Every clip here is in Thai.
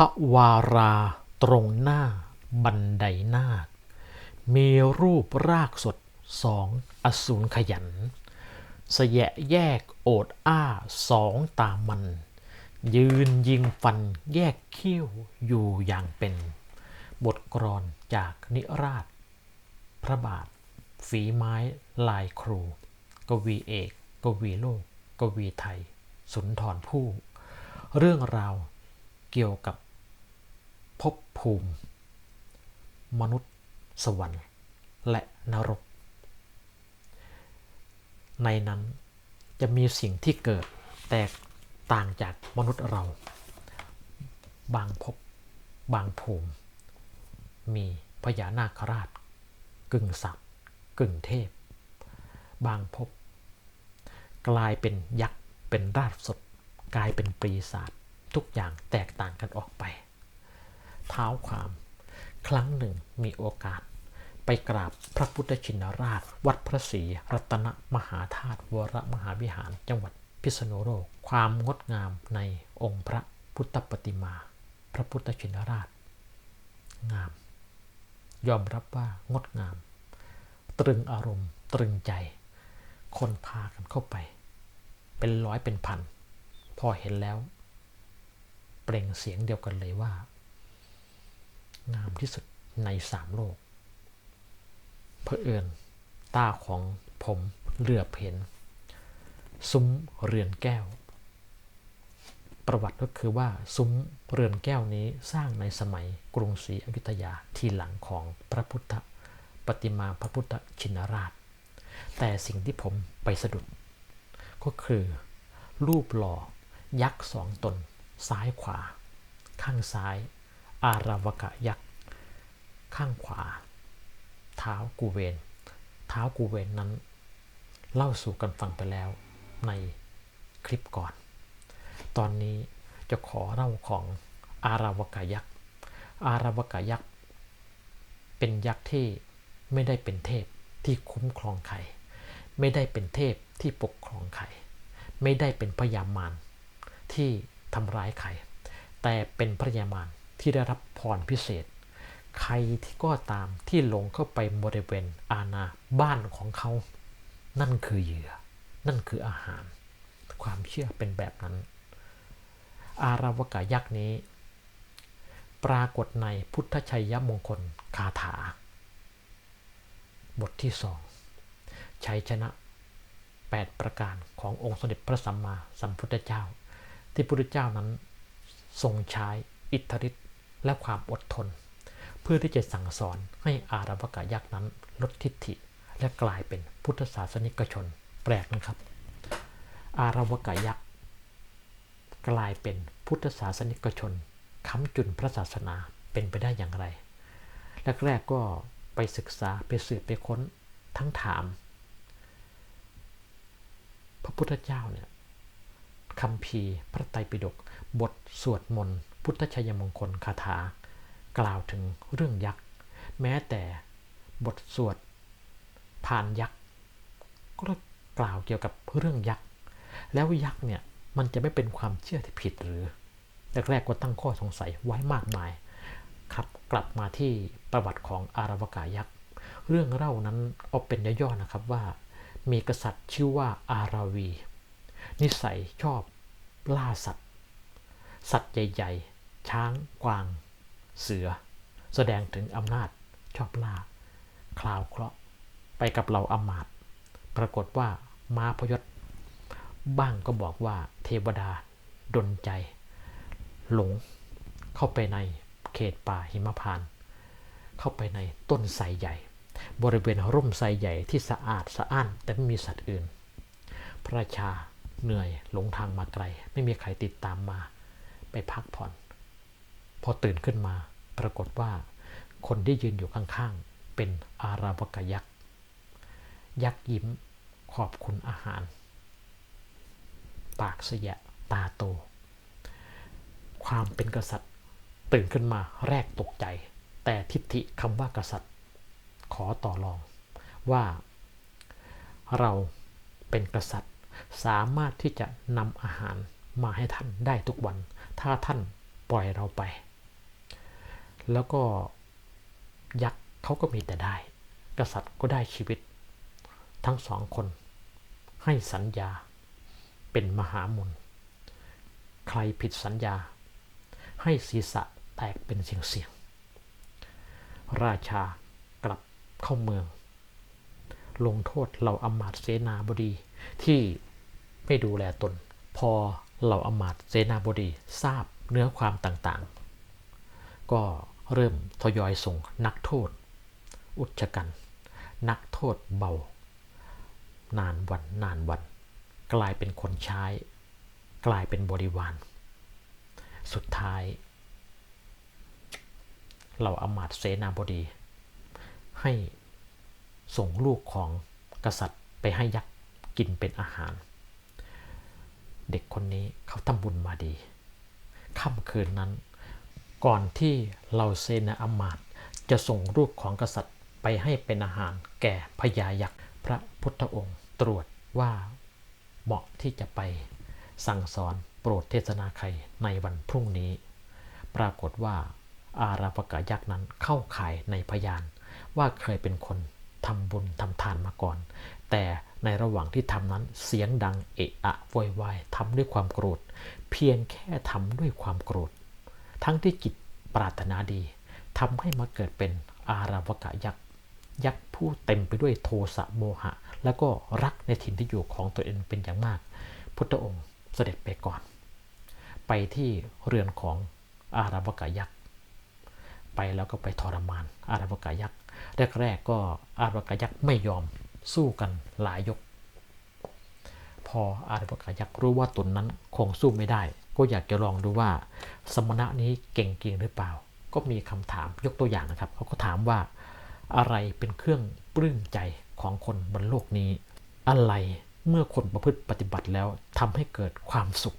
ทวาราตรงหน้าบันไดนาค มีรูปรากสดสองอสูรขยันเสยะแยกโอดอ้าสองตามัน ยืนยิงฟันแยกเขี้ยวอยู่อย่างเป็น บทกรอนจากนิราช พระบาท ฝีไม้ลายครู กวีเอก กวีโลก กวีไทย สุนทรภู่เรื่องราวเกี่ยวกับ ภพภูมิ มนุษย์ สวรรค์ และนรก ในนั้นจะมีสิ่งที่เกิดแตกต่างจากมนุษย์เรา บางภพบางภูมิ มีพญานาคราช กึ่งสัตว์ กึ่งเทพ บางภพกลายเป็นยักษ์เป็นราชสดกลายเป็นปีศาจทุกอย่างแตกต่างกันออกไป เท้าความ ครั้งหนึ่งมีโอกาส ไปกราบพระพุทธชินราช วัดพระศรีรัตนมหาธาตุวรมหาวิหารจังหวัดพิษณุโลกความงดงามในองค์พระพุทธปฏิมา พระพุทธชินราช งาม ยอมรับว่างดงาม ตรึงอารมณ์ตรึงใจ คนพากันเข้าไป เป็นร้อยเป็นพัน พอเห็นแล้ว เปล่งเสียงเดียวกันเลยว่า งามที่สุดในสามโลกเพอเอิญตาของผมเหลือบเห็น ซุ้มเรือนแก้ว ประวัติก็คือว่าซุ้มเรือนแก้วนี้สร้างในสมัยกรุงศรีอยุธยาที่หลังของพระพุทธปฏิมาพระพุทธชินราช แต่สิ่งที่ผมไปสะดุด ก็คือ รูปหล่อยักษ์สองตน ซ้ายขวา ข้างซ้าย อาราวกะยักษ์ข้างขวา เท้ากูเวนเท้ากูเวนนั้น เล่าสู่กันฟังไปแล้วในคลิปก่อน ตอนนี้จะขอเล่าของอาราวกะยักษ์อาราวกะยักษ์เป็นยักษ์ที่ไม่ได้เป็นเทพที่คุ้มครองใครไม่ได้เป็นเทพที่ปกครองใครไม่ได้เป็นพยามารที่ทำร้ายใครแต่เป็นพยามาร ที่ได้รับพรพิเศษ ใครที่ก็ตามที่ลงเข้าไปบริเวณอาณาบ้านของเขา นั่นคือเหยื่อ นั่นคืออาหาร ความเชื่อเป็นแบบนั้น อาราวกะยักษ์นี้ ปรากฏในพุทธชัยยมงคลคาถา บทที่สองชัยชนะ 8 ประการขององค์สมเด็จพระสัมมาสัมพุทธเจ้า ที่พระพุทธเจ้านั้นทรงใช้อิทธิฤทธิ และความอดทน เพื่อที่จะสั่งสอนให้อาราวกะยักษ์นั้นลดทิฏฐิ และกลายเป็นพุทธศาสนิกชนแปลกนะครับ อาราวกะยักษ์กลายเป็นพุทธศาสนิกชนค้ำจุนพระศาสนาเป็นไปได้อย่างไรแรกๆก็ไปศึกษาไปสืบไปค้นทั้งถาม พระพุทธเจ้าเนี่ยคำพีพระไตรปิฎกบทสวดมนต์ พุทธชัยมงคลคาถา กล่าวถึงเรื่องยักษ์ แม้แต่บทสวดผ่านยักษ์ก็กล่าวเกี่ยวกับเรื่องยักษ์ แล้วยักษ์เนี่ยมันจะไม่เป็นความเชื่อที่ผิดหรือแรกๆก็ตั้งข้อสงสัยไว้มากมาย ครับกลับมาที่ประวัติของอาราวกายักษ์ เรื่องเล่านั้นเอาเป็นย่อๆนะครับว่า มีกษัตริย์ชื่อว่าอาราวี นิสัยชอบล่าสัตว์ สัตว์ใหญ่ ๆ ช้างกวาง เสือ แสดงถึงอำนาจชอบล่า คลาวเคราะห์ไปกับเราอมาตปรากฏว่ามาพยศ บ้างก็บอกว่าเทวดาดนใจ หลงเข้าไปในเขตป่าหิมพาน เข้าไปในต้นไทรใหญ่ บริเวณร่มไทรใหญ่ที่สะอาดสะอ้านแต่ไม่มีสัตว์อื่น พระราชาเหนื่อยหลงทางมาไกล ไม่มีใครติดตามมา ไปพักผ่อน พอตื่นขึ้นมา ปรากฏว่า คนที่ยืนอยู่ข้างๆ เป็นอาราวกยักษ์ ยักษ์ยิ้มขอบคุณอาหาร ปากเสียตาโต ความเป็นกษัตริย์ ตื่นขึ้นมาแรกตกใจ แต่ทิฏฐิคำว่ากษัตริย์ ขอต่อรองว่าเราเป็นกษัตริย์สามารถที่จะนำอาหารมาให้ท่านได้ทุกวัน ถ้าท่านปล่อยเราไป แล้วก็ยักษ์เขาก็มีแต่ได้ กษัตริย์ก็ได้ชีวิต ทั้งสองคน ให้สัญญาเป็นมหามนใครผิดสัญญา ให้ศีรษะแตกเป็นเสียงๆราชากลับเข้าเมือง ลงโทษเหล่าอมาตเสนาบดีที่ไม่ดูแลตน พอเหล่าอมาตเสนาบดีทราบเนื้อความต่างๆ ก็ เริ่มทยอยส่งนักโทษ อุชกัน นักโทษเบา นานวันนานวัน กลายเป็นคนใช้ กลายเป็นบริวาร สุดท้ายเหล่าอมาตเสนาบดี ให้ส่งลูกของกษัตริย์ไปให้ยักษ์กินเป็นอาหาร เด็กคนนี้เขาทำบุญมาดีค่ำคืนนั้น ก่อนที่เหล่าเสนาอมาตจะส่งลูกของกษัตริย์ไปให้เป็นอาหารแก่พญายักษ์พระพุทธองค์ตรวจว่าเหมาะที่จะไปสั่งสอนโปรดเทศนาใครในวันพรุ่งนี้ ปรากฏว่าอาราปกะยักษ์นั้นเข้าข่ายในพยาน ว่าเคยเป็นคนทำบุญทำทานมาก่อน แต่ในระหว่างที่ทำนั้นเสียงดังเอะอะโวยวายทำด้วยความโกรธ เพียงแค่ทำด้วยความโกรธ ทั้งที่จิตปรารถนาดีทำให้มาเกิดเป็นอาราวกะยักษ์ยักษ์ผู้เต็มไปด้วยโทสะโมหะ แล้วก็รักในถิ่นที่อยู่ของตัวเองเป็นอย่างมาก พุทธองค์เสด็จไปก่อน ไปที่เรือนของอาราวกะยักษ์ไปแล้วก็ไปทรมาน อาราวกะยักษ์แรกๆก็อาราวกะยักษ์ไม่ยอมสู้กันหลายยก พออาราวกะยักษ์รู้ว่าตนนั้นคงสู้ไม่ได้ ก็อยากจะลองดูว่า สมณะนี้เก่งจริงหรือเปล่า ก็มีคำถามยกตัวอย่างนะครับเขาก็ถามว่าอะไรเป็นเครื่องปลื้มใจของคนบนโลกนี้ อะไรเมื่อคนประพฤติปฏิบัติแล้วทำให้เกิดความสุข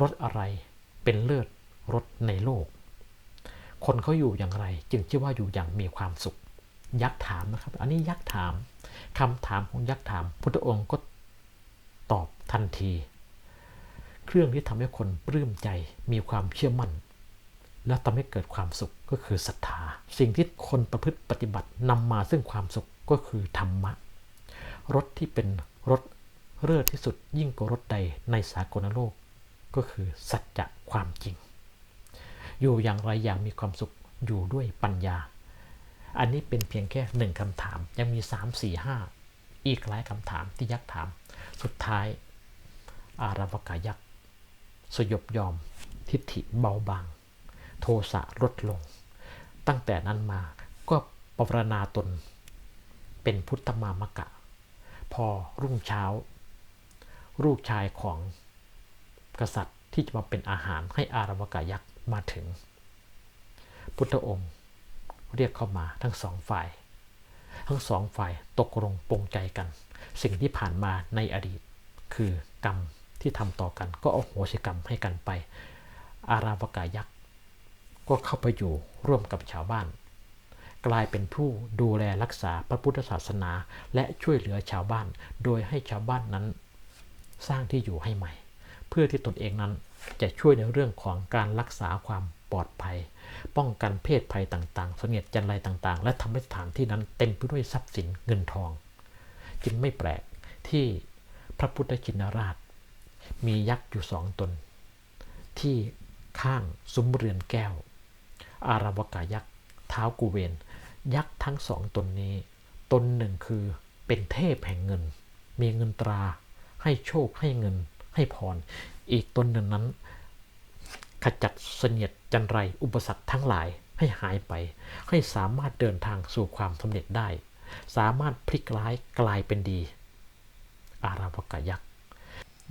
รถอะไรเป็นเลิศรถในโลก คนเขาอยู่อย่างไร จึงชื่อว่าอยู่อย่างมีความสุข ยักษ์ถามนะครับ อันนี้ยักษ์ถามคำถามของยักษ์ถาม พุทธองค์ก็ตอบทันที เครื่องที่ทำให้คนปลื้มใจมีความเชื่อมั่น และทำให้เกิดความสุขก็คือศรัทธา สิ่งที่คนประพฤติปฏิบัตินำมาซึ่งความสุขก็คือธรรมะรถที่เป็นรถเลิศที่สุดยิ่งกว่ารถใดในสากลโลก ก็คือสัจจะความจริง อยู่อย่างไรอย่างมีความสุขอยู่ด้วยปัญญา อันนี้เป็นเพียงแค่หนึ่งคำถามยังมี 3 4 5 อีกหลายคำถามที่ยักษ์ถาม สุดท้าย อาราวกายักษ์ สยบยอม ทิฏฐิเบาบาง โทสะลดลง ตั้งแต่นั้นมาก็ปรารณาตน เป็นพุทธมามกะ พอรุ่งเช้า ลูกชายของกษัตริย์ที่จะมาเป็นอาหารให้อาราวกายักษ์มาถึง พุทธองค์เรียกเข้ามาทั้งสองฝ่าย ทั้งสองฝ่ายตกลงปรงใจกัน สิ่งที่ผ่านมาในอดีตคือกรรม ที่ทำต่อกัน ก็เอาโหสิกรรมให้กันไป อาราวกายักษ์ก็เข้าไปอยู่ร่วมกับชาวบ้าน กลายเป็นผู้ดูแลรักษาพระพุทธศาสนา และช่วยเหลือชาวบ้าน โดยให้ชาวบ้านนั้นสร้างที่อยู่ให้ใหม่ เพื่อที่ตนเองนั้นจะช่วยในเรื่องของการรักษาความปลอดภัย ป้องกันเพศภัยต่างๆ เสนียดจันไรต่างๆ และทำให้สถานที่นั้นเต็มไปด้วยทรัพย์สินเงินทอง จึงไม่แปลกที่พระพุทธชินราช มียักษ์อยู่สองตน ที่ข้างซุ้มเรือนแก้ว อาราวกายักษ์เท้ากูเวน ยักษ์ทั้งสองตนนี้ ตนหนึ่งคือเป็นเทพแห่งเงิน มีเงินตรา ให้โชคให้เงิน ให้พร อีกตนหนึ่งนั้น ขจัดเสนียดจันไรอุปสรรคทั้งหลายให้หายไป ให้สามารถเดินทางสู่ความสำเร็จได้ สามารถพลิกร้ายกลายเป็นดี อาราวกายักษ์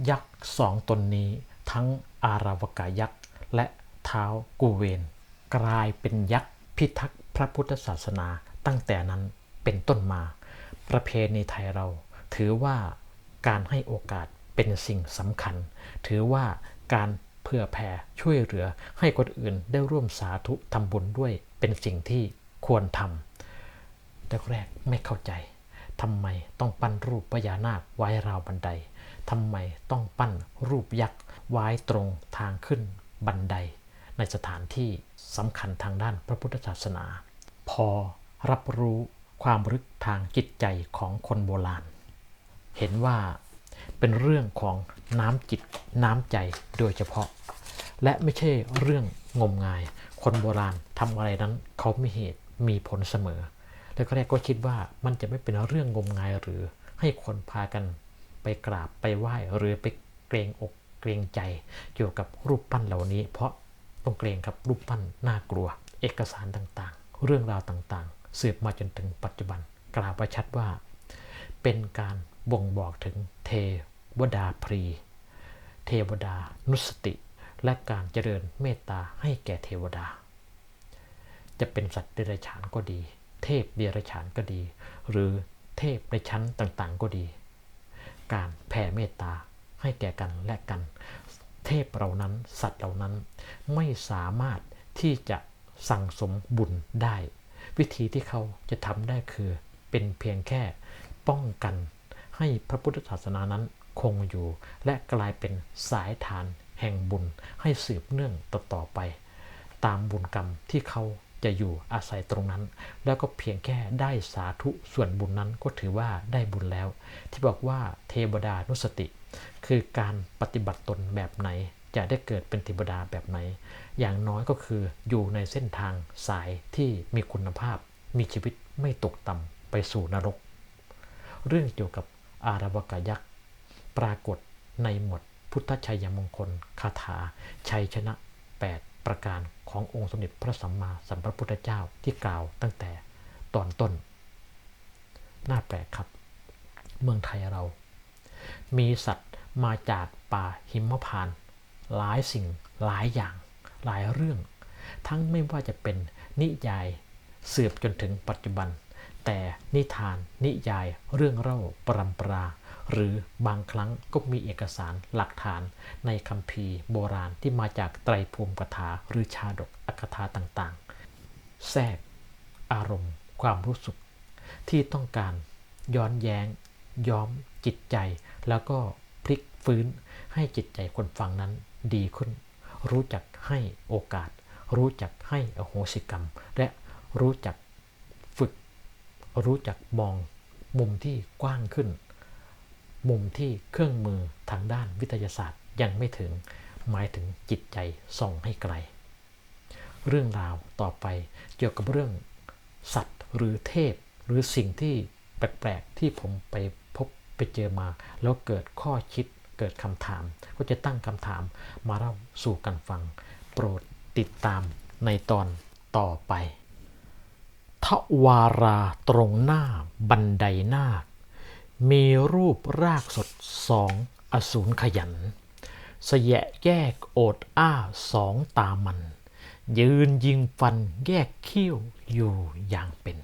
ยักษ์สองตนนี้ทั้งอาราวกายักษ์และเท้ากูเวน กลายเป็นยักษ์พิทักษ์พระพุทธศาสนาตั้งแต่นั้นเป็นต้นมา ประเพณีไทยเรา ถือว่าการให้โอกาสเป็นสิ่งสำคัญ ถือว่าการเพื่อแผ่ช่วยเหลือให้คนอื่นได้ร่วมสาธุทำบุญด้วยเป็นสิ่งที่ควรทำแรกๆไม่เข้าใจทำไมต้องปั้นรูปพญานาคไว้ราวบันได ทำไมต้องปั้นรูปยักษ์ไว้ตรงทางขึ้นบันได ในสถานที่สำคัญทางด้านพระพุทธศาสนา พอรับรู้ความรึกทางจิตใจของคนโบราณ เห็นว่าเป็นเรื่องของน้ำจิตน้ำใจโดยเฉพาะ และไม่ใช่เรื่องงมงาย คนโบราณทำอะไรนั้นเขามีเหตุมีผลเสมอ แล้วก็แรกก็คิดว่ามันจะไม่เป็นเรื่องงมงายหรือให้คนพากัน ไปกราบไปไหว้หรือไปเกรงอกเกรงใจ เกี่ยวกับรูปปั้นเหล่านี้ เพราะต้องเกรงกับรูปปั้นน่ากลัว เอกสารต่างๆ เรื่องราวต่างๆ สืบมาจนถึงปัจจุบัน กล่าวประชัดว่า เป็นการบ่งบอกถึงเทวดาพรี เทวดานุสติ และการเจริญเมตตาให้แก่เทวดา จะเป็นสัตว์เดรัจฉานก็ดี เทพเดรัจฉานก็ดี หรือเทพในชั้นต่างๆ ก็ดี การแผ่เมตตาให้แก่กันและกัน เทพเหล่านั้นสัตว์เหล่านั้นไม่สามารถที่จะสั่งสมบุญได้ วิธีที่เขาจะทำได้คือเป็นเพียงแค่ป้องกัน ให้พระพุทธศาสนานั้นคงอยู่ และกลายเป็นสายฐานแห่งบุญให้สืบเนื่องต่อๆไป ตามบุญกรรมที่เขา จะอยู่อาศัยตรงนั้น แล้วก็เพียงแค่ได้สาธุส่วนบุญนั้นก็ถือว่าได้บุญแล้ว ที่บอกว่าเทวดานุสติ คือการปฏิบัติตนแบบไหน จะได้เกิดเป็นเทวดาแบบไหน อย่างน้อยก็คืออยู่ในเส้นทางสายที่มีคุณภาพ มีชีวิตไม่ตกต่ำไปสู่นรก เรื่องเกี่ยวกับอารวกยักษ์ปรากฏในหมวดพุทธชัยมงคลคาถาชัยชนะ 8 ประการขององค์สมเด็จพระสัมมาสัมพุทธเจ้าที่กล่าวตั้งแต่ตอนต้น น่าแปลกครับ เมืองไทยเรา มีสัตว์มาจากป่าหิมพานต์หลายสิ่งหลายอย่าง หลายเรื่อง ทั้งไม่ว่าจะเป็นนิยายสืบจนถึงปัจจุบัน แต่นิทานนิยายเรื่องเล่าปรำปรา หรือบางครั้งก็มีเอกสารหลักฐานในคัมภีร์โบราณที่มาจากไตรภูมิกถาหรือชาดกอักถาต่างๆ แทรก อารมณ์ ความรู้สึก ที่ต้องการย้อนแย้ง ย้อมจิตใจ แล้วก็พลิกฟื้นให้จิตใจคนฟังนั้นดีขึ้น รู้จักให้โอกาส รู้จักให้อโหสิกรรม และรู้จักฝึก รู้จักมองมุมที่กว้างขึ้น มุมที่เครื่องมือทางด้านวิทยาศาสตร์ยังไม่ถึง หมายถึงจิตใจส่องให้ไกล เรื่องราวต่อไปเกี่ยวกับเรื่องสัตว์หรือเทพ หรือสิ่งที่แปลกๆ ที่ผมไปพบไปเจอมา แล้วเกิดข้อคิดเกิดคำถาม ก็จะตั้งคำถามมาเล่าสู่กันฟัง โปรดติดตามในตอนต่อไปทวาราตรงหน้าบันไดนาค มีรูปรากสดสองอสูรขยัน เสยะแยกโอดอ้าสองตามัน ยืนยิงฟันแยกเขี้ยวอยู่อย่างเป็น